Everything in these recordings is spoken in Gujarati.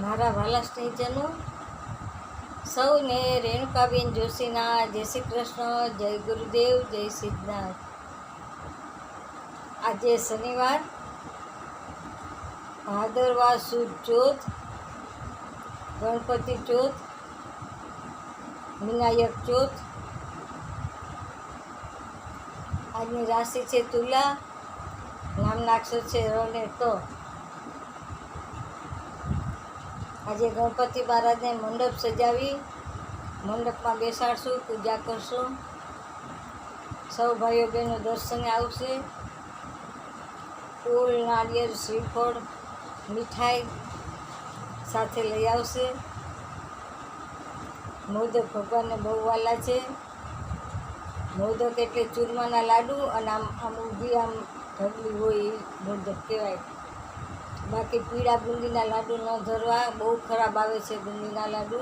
મારા વાલા સ્નેહીજનો. સૌને રેણુકાબેન જોશીના જય શ્રી કૃષ્ણ, જય ગુરુદેવ, જય સિદ્ધનાથ. આજે શનિવાર, ભાદરવા સુદ ચોથ, ગણપતિ ચોથ, વિનાયક ચોથ. આજની રાશિ છે તુલા, નામના અક્ષર છે ર ત આજે ગણપતિ મહારાજને મંડપ સજાવી મંડપમાં બેસાડશું, પૂજા કરશું. સૌ ભાઈઓ બહેનો દર્શને આવશે. ફૂલ નાળિયેર શ્રીફળ, મીઠાઈ સાથે લઈ આવશે. મોદક ભગવાનને બહુ વાલા છે. મોદક એટલે ચૂરમાના લાડુ અને આમ આમ ઊભી આમ ઢગલી હોય એ મોદક કહેવાય. બાકી પીળા બુંદીના લાડુ ન ધરવા બહુ ખરાબ આવે છે બુંદીના લાડુ.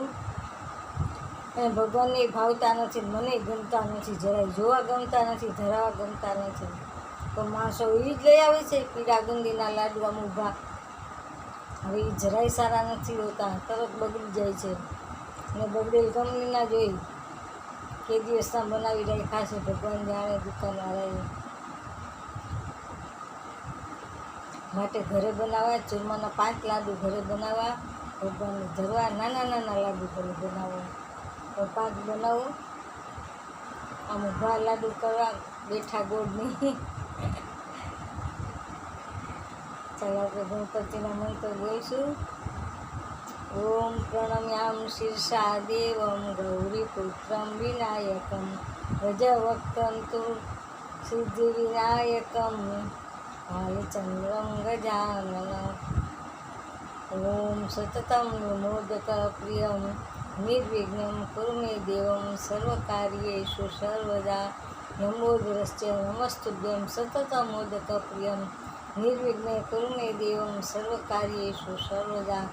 અને ભગવાનને ભાવતા નથી, મને ગમતા નથી, જરાય જોવા ગમતા નથી, ધરાવા ગમતા નથી. તો માણસો એ જ લઈ આવે છે પીળા બુંદીના લાડુ, આમ ઊભા. હવે એ જરાય સારા નથી હોતા, તરત બગડી જાય છે. અને બગડેલ કંપનીના જોઈ, કે દિવસના બનાવી રાખ્યા છે, ભગવાન જાણે દુકાનવાળાએ માટે ઘરે બનાવવા, ચૂરમાના પાંચ લાડુ ઘરે બનાવવા ધરવા નાના નાના લાડુ ઘરે બનાવો પાંચ બનાવો. આમ ઊભા લાડુ કરવા, બેઠા ગોળની. ચાલો આપણે ગણપતિના મંત્ર બોલશું. ઓમ પ્રણમ્યામ શીર્ષા દેવમ ગૌરીપુત્રમ વિનાયકમ. ગજવક્તમ તુ સિદ્ધિવિનાયકમ બાલચંદ્રમ મોદક પ્રિયમ નિર્વિઘ્નમ કુરુ મે દેવમ સર્વકાર્યેષુ સર્વદા નમોદરશ્ચ નમસ્તુભ્યમ સતત મોદક પ્રિયમ નિર્વિઘ્ને કુરુ મે દેવમ સર્વકાર્યેષુ સર્વદા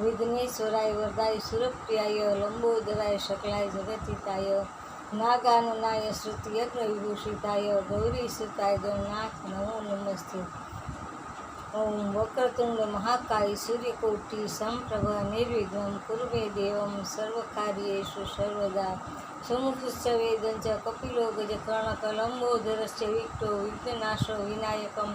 વિઘ્નેશ્વરાય વરદાય સુરપ્રિયાય લંબોદરાય શકલાય જગતિતાય નાગાનનાય શ્રુતિયજ્ઞ વિભૂષિતાય ગૌરી સુતાય ગૌનાથ નમો નમસ્તે. ઓમ વક્રતુંડ મહાકાય સૂર્યકોટી સંપ્રભ નિર્વિઘ્ન કુરુ મે દેવમ સર્વકાર્યેષુ સર્વદા. સમુખુશ્ચવેદં ચ કપિલો ગજ કર્ણકલંબોધરશ્ચ વિક્ટો વિઘ્નનાશો વિનાયકમ.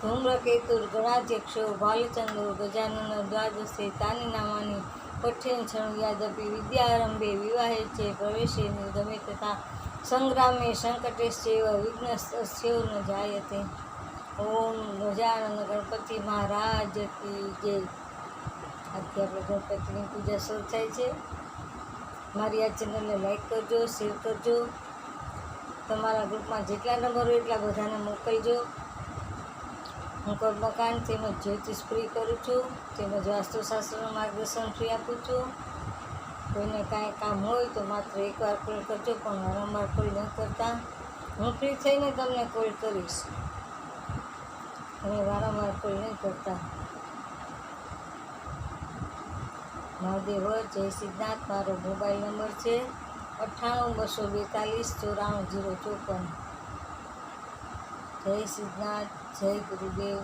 ધૂમ્રકેતુર્ગણાધ્યક્ષો ભાલચંદ્રો, ગજાનન દ્વાદશે તાની નામાની. પઠ્યન યાદપી વિદ્યારંભે વિવાહે છે પ્રવેશે ગમે તથા સંગ્રામે સંકટેશ્ચેવ વિઘ્નસ્યો ન જાયતે ઓમ ગજાનંદ ગણપતિ મહારાજ કી જય. આજથી ગણપતિની પૂજા શરૂ થાય છે. મારી આ ચેનલને લાઈક કરજો, શેર કરજો. તમારા ગ્રુપમાં જેટલા નંબર હોય એટલા બધાને મોકલજો. હું કર્મકાંડ તેમજ જ્યોતિષ ફ્રી કરું છું, તેમજ વાસ્તુશાસ્ત્રનું માર્ગદર્શન ફ્રી આપું છું. કોઈને કાંઈ કામ હોય તો માત્ર એકવાર કોલ કરજો, પણ વારંવાર કોલ ન કરતા. હું ફ્રી થઈને તમને કોલ કરીશ. અને વારંવાર કોલ નહીં કરતા. મહાદેવ, જય સિદ્ધાર્થ મારો મોબાઈલ નંબર છે અઠ્ઠાણું બસો બેતાલીસ ચોરાણું જીરો ચોપન. જય સિદ્ધનાથ. જય ગુરુદેવ.